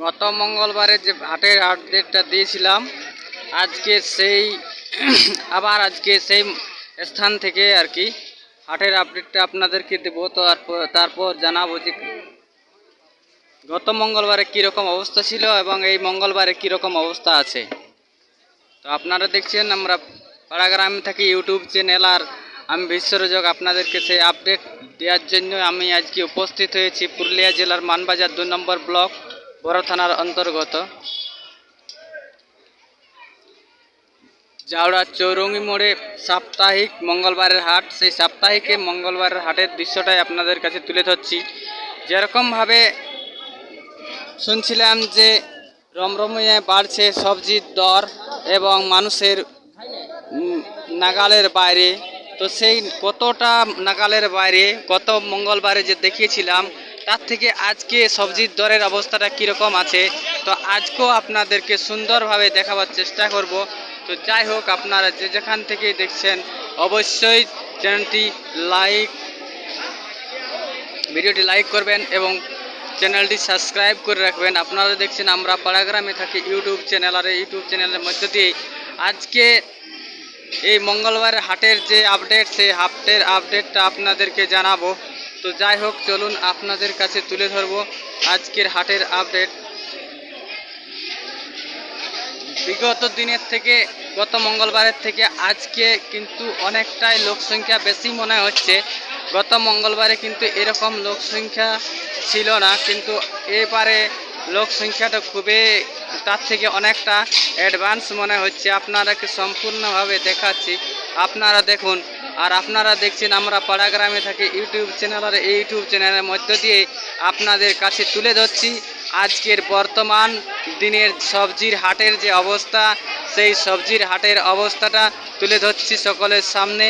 গত মঙ্গলবারে যে হাটের আপডেটটা দিয়েছিলাম, আজকে সেই আবার আজকে সেই স্থান থেকে আর কি হাটের আপডেটটা আপনাদেরকে দেবো। তো তারপর তারপর জানাব যে গত মঙ্গলবারে কীরকম অবস্থা ছিল এবং এই মঙ্গলবারে কীরকম অবস্থা আছে। তো আপনারা দেখছেন আমরা পাড়াগ্রাম থাকি ইউটিউব চ্যানেল আর আমি বিশ্বরোজক আপনাদেরকে সেই আপডেট দেওয়ার জন্য আমি আজকে উপস্থিত হয়েছি পুরুলিয়া জেলার মানবাজার দু নম্বর ব্লক। বড় থানার অন্তর্গত। জাউড়া চৌরঙ্গি মোড়ে সাপ্তাহিক মঙ্গলবারের হাট। সেই সাপ্তাহিকে মঙ্গলবারের হাটের দৃশ্যটাই আপনাদের কাছে তুলে ধরছি। যেরকমভাবে শুনছিলাম যে রমরমিয়ে বাড়ছে সবজির দর এবং মানুষের নাগালের বাইরে। তো সেই কতটা নাগালের বাইরে, গত মঙ্গলবারে যে দেখিয়েছিলাম তার থেকে আজকে সবজির দরের অবস্থাটা কীরকম আছে? তো আজকেও আপনাদেরকে সুন্দরভাবে দেখাবার চেষ্টা করব। তো যাই হোক, আপনারা যে যেখান থেকে দেখছেন, অবশ্যই চ্যানেলটি লাইক, ভিডিওটি লাইক করবেন এবং চ্যানেলটি সাবস্ক্রাইব করে রাখবেন। আপনারা দেখছেন, আমরা পাড়াগ্রামে থাকি ইউটিউব চ্যানেল, আর ইউটিউব চ্যানেলের মধ্য দিয়ে আজকে এই মঙ্গলবার হাটের যে আপডেট সেই হাটের আপডেটটা আপনাদেরকে জানাব। তো যাই হোক, চলুন আপনাদের কাছে তুলে ধরবো আজকের হাটের আপডেট বিগত দিনের থেকে, গত মঙ্গলবারের থেকে আজকে কিন্তু অনেকটাই লোক সংখ্যা বেশি মনে হচ্ছে। গত মঙ্গলবারে কিন্তু এরকম লোক সংখ্যা ছিল না, কিন্তু এবারে লোক সংখ্যাটা খুবই, তার থেকে অনেকটা অ্যাডভান্স মনে হচ্ছে। আপনারাকে সম্পূর্ণভাবে দেখাচ্ছি। আপনারা দেখুন আর আপনারা দেখছেন আমরা পাড়াগ্রামে থাকি ইউটিউব চ্যানেল আর এই ইউটিউব চ্যানেলের মধ্য দিয়ে আপনাদের কাছে তুলে ধরছি আজকের বর্তমান দিনের সবজির হাটের যে অবস্থা, সেই সবজির হাটের অবস্থাটা তুলে ধরছি সকলের সামনে।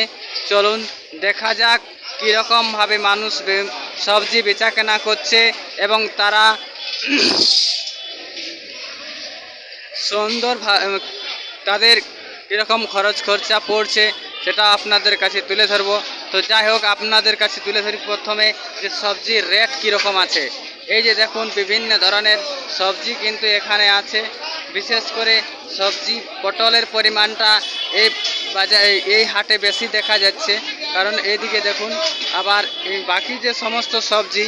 চলুন, দেখা যাক কীরকমভাবে মানুষ সবজি বেচা কেনা করছে এবং তারা সুন্দর তাদের কীরকম খরচ খরচা পড়ছে সেটা আপনাদের কাছে তুলে ধরবো। তো যাই হোক, আপনাদের কাছে তুলে ধরি প্রথমে যে সবজির রেট কীরকম আছে। এই যে দেখুন, বিভিন্ন ধরনের সবজি কিন্তু এখানে আছে। বিশেষ করে সবজি পটলের পরিমাণটা এই বাজারে, এই হাটে বেশি দেখা যাচ্ছে। কারণ এইদিকে দেখুন, আবার এই বাকি যে সমস্ত সবজি,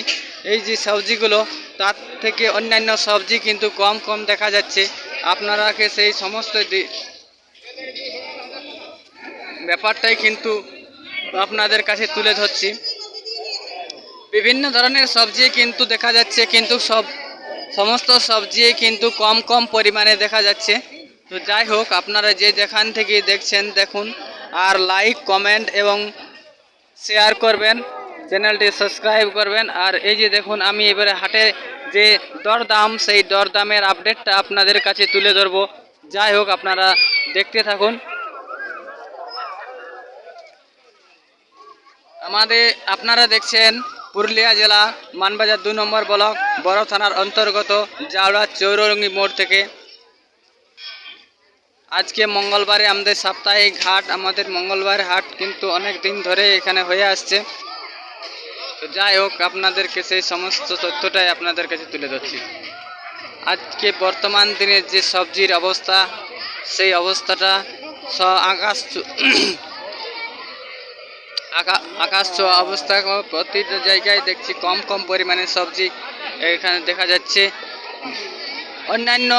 এই যে সবজিগুলো, তার থেকে অন্যান্য সবজি কিন্তু কম কম দেখা যাচ্ছে। আপনারাকে সেই সমস্ত ব্যাপারটাই কিন্তু আপনাদের কাছে তুলে ধরছি। বিভিন্ন ধরনের সবজি কিন্তু দেখা যাচ্ছে, কিন্তু সব, সমস্ত সবজি কিন্তু কম কম পরিমাণে দেখা যাচ্ছে। তো যাই হোক, আপনারা যে যেখান থেকে দেখছেন, দেখুন আর লাইক কমেন্ট এবং শেয়ার করবেন চ্যানেলটি সাবস্ক্রাইব করবেন। আর এই যে দেখুন, আমি এবারে হাটে যে দরদাম, সেই দরদামের আপডেটটা আপনাদের কাছে তুলে ধরবো। যাই হোক, আপনারা দেখতে থাকুন। আমাদের আপনারা দেখছেন পুরুলিয়া জেলা মানবাজার দু নম্বর ব্লক, বড় থানার অন্তর্গত জাউড়া চৌরঙ্গি মোড় থেকে। আজকে মঙ্গলবারে আমাদের সাপ্তাহিক হাট, আমাদের মঙ্গলবার হাট কিন্তু অনেক দিন ধরে এখানে হয়ে আসছে। তো যাই হোক, আপনাদেরকে সেই সমস্ত তথ্যটাই আপনাদের কাছে তুলে ধরছি। আজকে বর্তমান দিনের যে সবজির অবস্থা, সেই অবস্থাটা আকাশ আকাশ ছোঁয়া অবস্থা প্রতিটা জায়গায় দেখছি কম কম পরিমাণে সবজি এখানে দেখা যাচ্ছে। অন্যান্য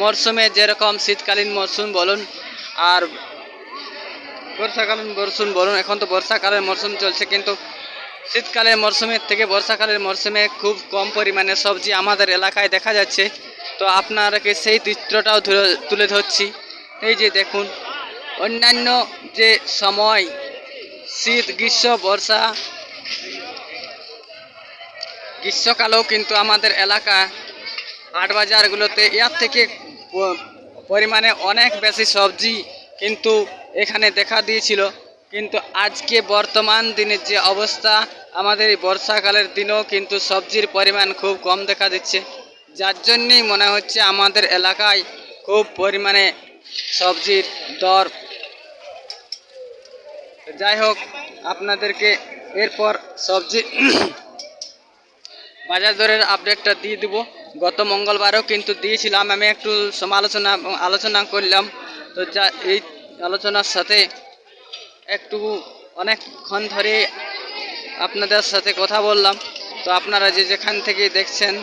মরশুমে যেরকম শীতকালীন মরশুম বলুন আর বর্ষাকালীন মরশুম বলুন, এখন তো বর্ষাকালের মরশুম চলছে, কিন্তু শীতকালের মরশুমের থেকে বর্ষাকালের মরশুমে খুব কম পরিমাণে সবজি আমাদের এলাকায় দেখা যাচ্ছে। তো আপনারাকে সেই চিত্রটাও তুলে ধরছি। এই যে দেখুন, অন্যান্য যে সময় শীত, গ্রীষ্ম, বর্ষা। গ্রীষ্মকালেও কিন্তু আমাদের এলাকা হাট বাজারগুলোতে এর থেকে পরিমাণে অনেক বেশি সবজি কিন্তু এখানে দেখা দিয়েছিল। কিন্তু আজকে বর্তমান দিনের যে অবস্থা, আমাদের বর্ষাকালের দিনেও কিন্তু সবজির পরিমাণ খুব কম দেখা দিচ্ছে। যার জন্যেই মনে হচ্ছে আমাদের এলাকায় খুব পরিমাণে সবজির দর যাই হোক, আপনাদেরকে এরপর সবজি বাজার দরের আপডেটটা দিয়ে দিব। গত মঙ্গলবারও কিন্তু দিয়েছিলাম, আমি একটু সমালোচনা আলোচনা করলাম। তো যা, এই আলোচনার সাথে একটু অনেকক্ষণ ধরে আপনাদের সাথে কথা বললাম। তো আপনারা যে যেখান থেকে দেখছেন,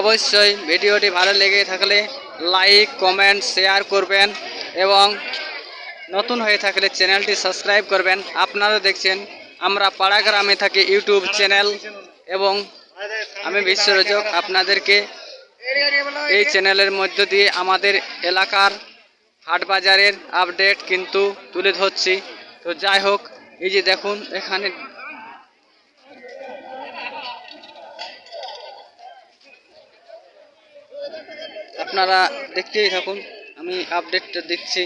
অবশ্যই ভিডিওটি ভালো লেগে থাকলে লাইক কমেন্ট শেয়ার করবেন এবং নতুন হয়ে থাকলে চ্যানেলটি সাবস্ক্রাইব করবেন। আপনারা দেখছেন, আমরা পাড়া গ্রামে থাকি ইউটিউব চ্যানেল এবং আমি বিশ্বরোচক আপনাদেরকে এই চ্যানেলের মধ্য দিয়ে আমাদের এলাকার হাট বাজারের আপডেট কিন্তু তুলে ধরছি। তো যাই হোক, এই যে দেখুন, এখানে আপনারা দেখতেই থাকুন, আমি আপডেটটা দিচ্ছি।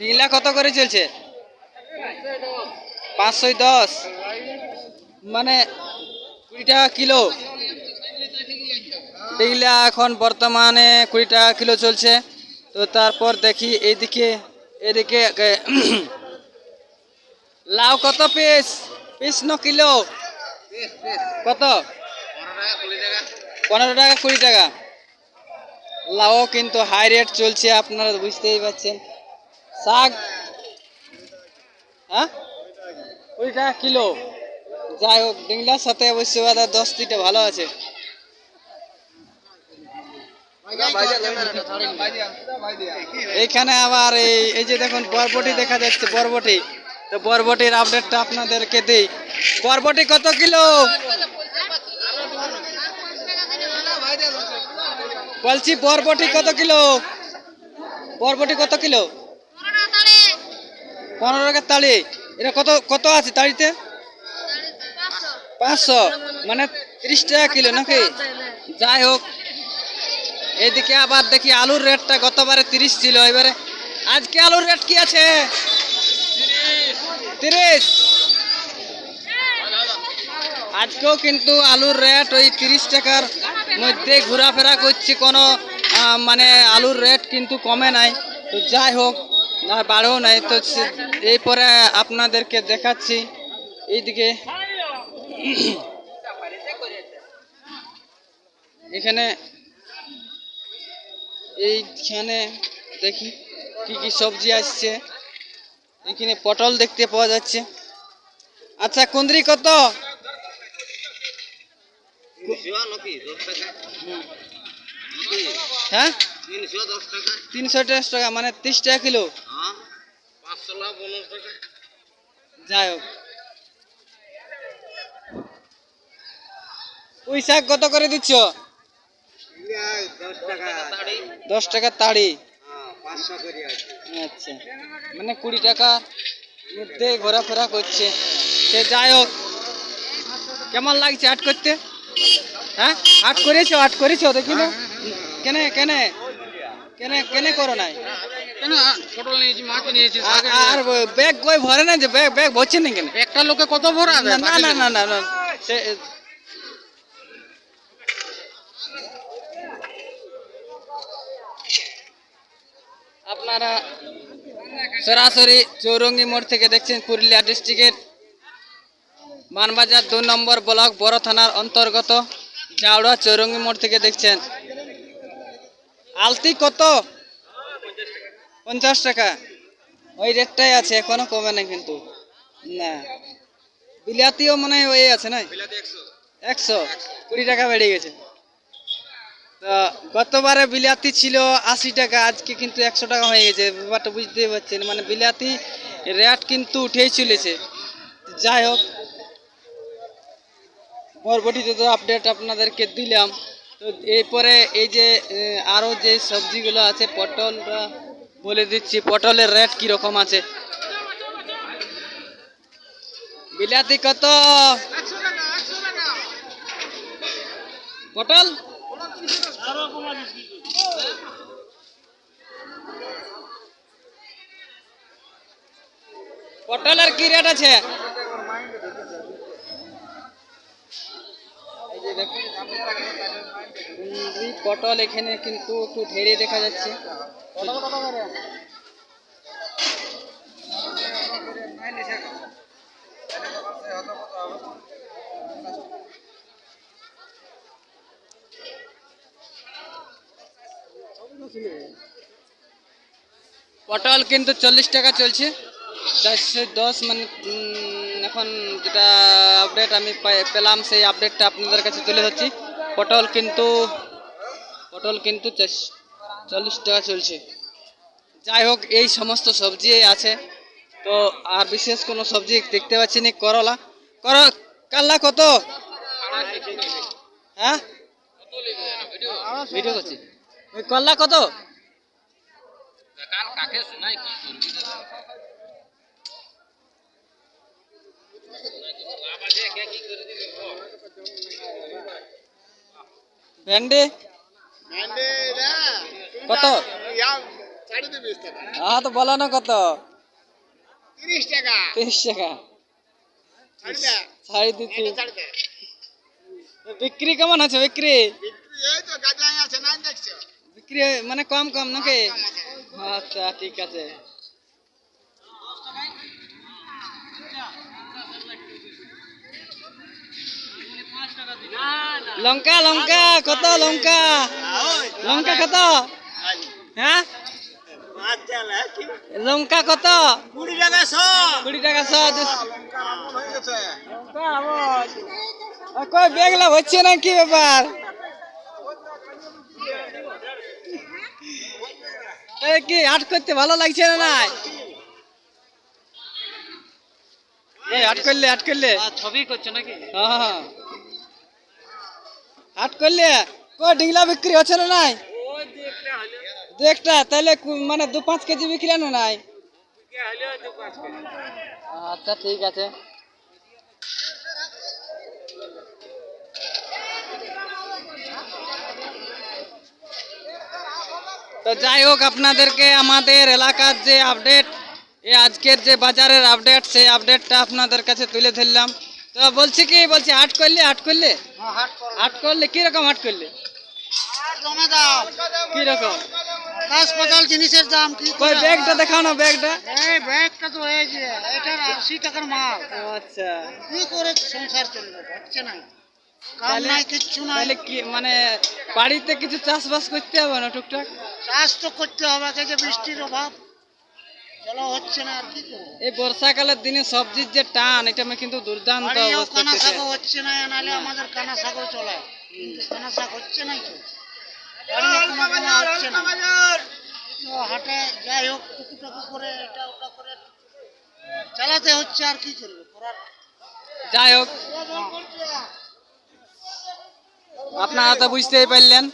ডিলা কত করে চলছে? পাঁচশো দশ। মানে কুড়ি টাকা কিলো। ডিলা এখন বর্তমানে কুড়ি টাকা কিলো চলছে। তো তারপর দেখি এইদিকে এদিকে লাউ কত পিস? পিস ন কিলো। কত? পনেরো টাকা, কুড়ি টাকা। লাউ কিন্তু হাই রেট চলছে, আপনারা বুঝতেই পারছেন। শাক। হ্যাঁ? কুড়ি টাকা কিলো। যাই হোক, ডিংলার সাথে অবশ্যই বাজার দশ দিতে ভালো আছে। এইখানে আবার এই এই যে দেখুন, বরবটি দেখা যাচ্ছে, বরবটি। তো বরবটির আপডেটটা আপনাদেরকে দিই। বরবটি কত কিলো? বলছি, বরবটি কত কিলো? বরবটি কত কিলো? পনেরো টাকার তাড়ি এটা কত কত আছে তাড়িতে পাঁচশো। মানে তিরিশ টাকা কিলো নাকি? যাই হোক। এদিকে আবার দেখি আলুর রেটটা গতবারে তিরিশ ছিল, এবারে আজকে আলুর রেট কি আছে? তিরিশ। আজকেও কিন্তু আলুর রেট ওই তিরিশ টাকার মধ্যে ঘোরাফেরা করছে, কোনো মানে আলুর রেট কিন্তু কমে নাই। তো যাই হোক আর বাড়ো নাই তো এরপরে আপনাদেরকে দেখাচ্ছি। এইদিকে। এখানে এইখানে দেখি কি কি সবজি আসছে। এখানে পটল দেখতে পাওয়া যাচ্ছে। আচ্ছা কুন্দ্রি কত? হ্যাঁ? তিনশো দশ টাকা। মানে তিরিশ টাকা কিলো? যাই হোক। পুঁই শাক কত করে দিচ্ছ? দশ টাকা তাড়ি। আচ্ছা। মানে কুড়ি টাকা মধ্যে ঘোরাফেরা করছে। সে যাই হোক। কেমন লাগছে আট করতে? হ্যাঁ আট করেছ? আট করেছ? দেখি না। কেনে কেনে? কেনে কেনে করো নাই? কেন? পটল নিয়েছি মাছ নিয়েছি আর- আর ব্যাগ কই ভরে না যে? ব্যাগ ব্যাগ ভরছে না কেন? একটা লোকে কত ভরা না না না না না না। সে আপনারা সরাসরি চৌরঙ্গি মোড় থেকে দেখছেন পুরুলিয়া ডিস্ট্রিক্টের মানবাজার দু নম্বর ব্লক বড় থানার অন্তর্গত জাউড়া চৌরঙ্গি মোড় থেকে দেখছেন। আলতি কত? পঞ্চাশ টাকা। ওই রেটটাই আছে এখনও কমে না কিন্তু। না। বিলাতিও মনে হয় ওই আছে না একশো। কুড়ি টাকা বেড়ে গেছে। তো গতবারে বিলাতি ছিল আশি টাকা আজকে কিন্তু একশো টাকা হয়ে গেছে। ব্যাপারটা বুঝতেই পারছেন মানে বিলাতি রেট কিন্তু উঠেই চলেছে। যাই হোক পরবর্তীতে তো আপডেট আপনাদেরকে দিলাম। তো এরপরে এই যে আহ, আরও যে সবজিগুলো আছে পটলটা বলে দিচ্ছি পটলের রেট কীরকম আছে? বিলাতি কত? পটল? পটলের কি রেট আছে? পটল এখানে কিন্তু একটু ঢেড়ে দেখা যাচ্ছে। পটল কিন্তু চল্লিশ টাকা চলছে। চারশো দশ মানে এখন যেটা আপডেট আমি পেলাম, সেই আপডেটটা আপনাদের কাছে তুলে ধরছি। পটল কিন্তু পটল কিন্তু চল্লিশ টাকা চলছে। যাই হোক, এই সমস্ত সবজি আছে। তো আর বিশেষ কোনো সবজি দেখতে পাচ্ছি না, করলা। কর কাল্লা কত? হ্যাঁ? ভিডিও করলা কত? ভেন্ডি কত হ্যাঁ তো বলো না কত তিরিশ টাকা তিরিশ টাকা ছাড়ি দিচ্ছি বিক্রি কেমন আছে বিক্রি এই তো গাজায় আছে না দেখছ বিক্রি মানে কম কম নাকি আচ্ছা ঠিক আছে লঙ্কা লঙ্কা কত লঙ্কা? লঙ্কা কত? হ্যাঁ? লঙ্কা কত? কুড়ি টাকা শ। কুড়ি টাকা শ কই বেগলা হচ্ছে না কি ব্যাপার কি হাট করতে ভালো লাগছে না এই হাট করলে হাট করলে। ছবি করছ নাকি? হ্যাঁ হ্যাঁ। হাট করলে কই ডিংলা বিক্রি হচ্ছে না নাই দু একটা তাহলে কু- মানে দু পাঁচ কেজি বিক্রি না নাই আচ্ছা ঠিক আছে তো যাই হোক আপনাদেরকে আমাদের এলাকার যে আপডেট এই আজকের যে বাজারের আপডেট সেই আপডেটটা আপনাদের কাছে তুলে ধরলাম তো বলছি কি বলছি হাট করলে হাট করলে? হাট হাট করলে। কীরকম হাট করলে? কাজ পাতাল জিনিসের দাম কি কই ব্যাগটা দেখাও না ব্যাগটা। এই ব্যাগটা তো এই যে এটার আশি টাকার মাল। আচ্ছা। কি করে সংসার চলবে হচ্ছে না। কাম নাই কিচ্ছু নাই। তাহলে কি মানে বাড়িতে কিছু চাষবাস করতে হবে না টুকটাক? চাষ তো করতে হবে যে বৃষ্টির অভাব। চলো হচ্ছে না আর কি করব? এই বর্ষাকালের দিনে সবজির যে টান এটা আমি কিন্তু দুর্দান্ত অবস্থা কানা হচ্ছে। শাকও হচ্ছে না নাহলে আমাদের কানা শাকও চলে কিন্তু কানা শাক হচ্ছে না। হচ্ছে তো হাটে যাই হোক টুকুটাকু করে এটা ওটা করে চালাতে হচ্ছে আর কি করবে? করার যাই হোক। আপনারা তো বুঝতেই পারলেন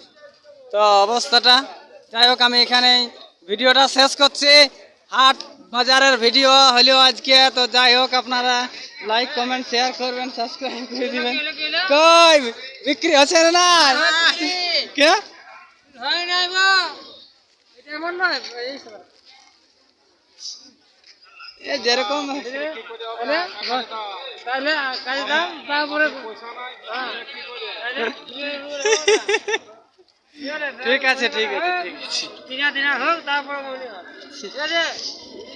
তো অবস্থাটা। যাই হোক আমি এখানে ভিডিওটা শেষ করছি। হাট বাজারের ভিডিও হলেও আজকে তো যাই হোক আপনারা লাইক কমেন্ট শেয়ার করবেন সাবস্ক্রাইব করে দিবেন। কই বিক্রি হচ্ছে না না? কে? যেরকম। ঠিক আছে ঠিক আছে ঠিক আছে।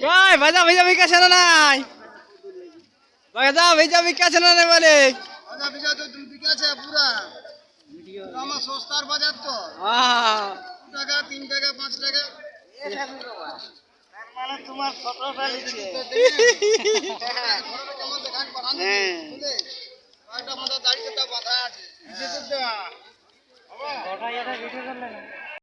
কই ভাজা ভেজা বিকাছে না নাই। ভাজা ভেজা বিকাছে না নাই বাজার বিঘা তো দুই বিঘা আছে পুরা। আমার সস্তার বাজার তো। আহ, দু টাকা তিন টাকা পাঁচ টাকা। মানে তোমার ফটোটা লিখছে কেমন দেখান পাঠান। হ্যাঁ। একটা আমাদের দাড়িতে বাঁধা আছে